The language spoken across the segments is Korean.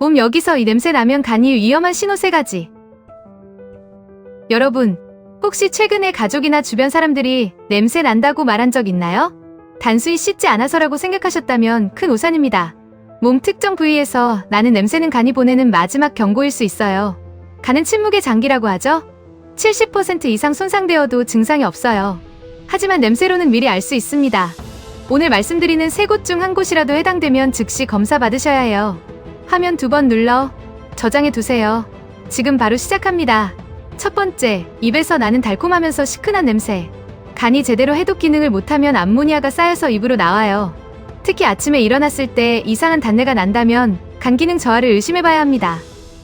옴 여기서 이 냄새 나면 간이 위험한 신호 세 가지. 여러분, 혹시 최근에 가족이나 주변 사람들이 냄새 난다고 말한 적 있나요? 단순히 씻지 않아서라고 생각하셨다면 큰 오산입니다. 몸 특정 부위에서 나는 냄새는 간이 보내는 마지막 경고일 수 있어요. 간은 침묵의 장기라고 하죠? 70% 이상 손상되어도 증상이 없어요. 하지만 냄새로는 미리 알 수 있습니다. 오늘 말씀드리는 세 곳 중 한 곳이라도 해당되면 즉시 검사 받으셔야 해요. 화면 두 번 눌러 저장해 두세요. 지금 바로 시작합니다. 첫 번째, 입에서 나는 달콤하면서 시큰한 냄새. 간이 제대로 해독 기능을 못하면 암모니아가 쌓여서 입으로 나와요. 특히 아침에 일어났을 때 이상한 단내가 난다면 간 기능 저하를 의심해봐야 합니다.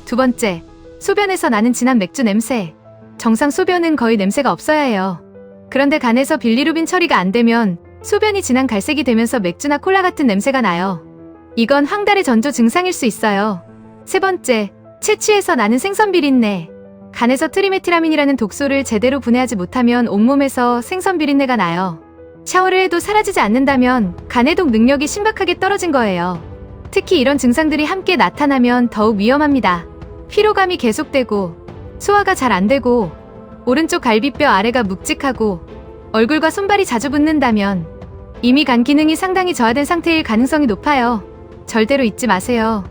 두 번째, 소변에서 나는 진한 맥주 냄새. 정상 소변은 거의 냄새가 없어야 해요. 그런데 간에서 빌리루빈 처리가 안 되면 소변이 진한 갈색이 되면서 맥주나 콜라 같은 냄새가 나요. 이건 황달의 전조 증상일 수 있어요. 세 번째, 채취에서 나는 생선 비린내. 간에서 트리메티라민이라는 독소를 제대로 분해하지 못하면 온몸에서 생선 비린내가 나요. 샤워를 해도 사라지지 않는다면 간 해독 능력이 심각하게 떨어진 거예요. 특히 이런 증상들이 함께 나타나면 더욱 위험합니다. 피로감이 계속되고 소화가 잘 안 되고 오른쪽 갈비뼈 아래가 묵직하고 얼굴과 손발이 자주 붓는다면 이미 간 기능이 상당히 저하된 상태일 가능성이 높아요. 절대로 잊지 마세요.